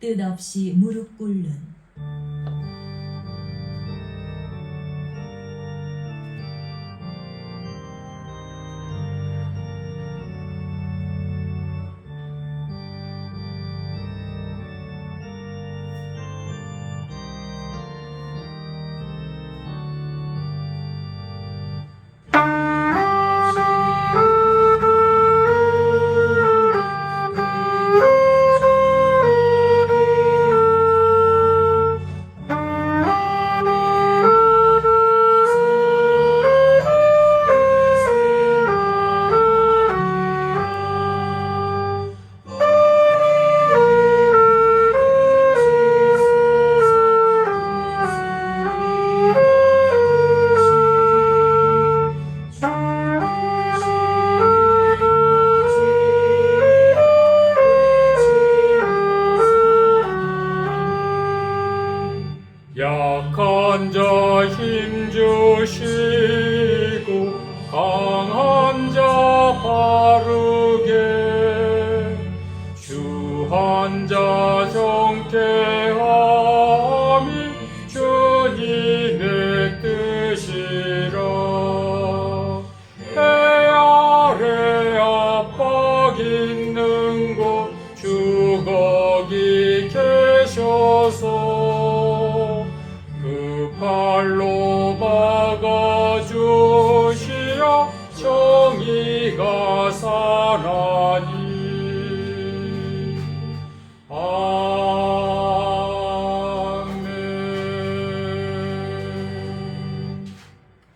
뜻없이 무릎 꿇는 약한 자 힘 주시고 강한 자 바르게 주한 자 정케함이 주님의 뜻이라. 해 아래 압박 있는 곳 주거기 계셔서 그 팔로 막아주시어 정의가 살아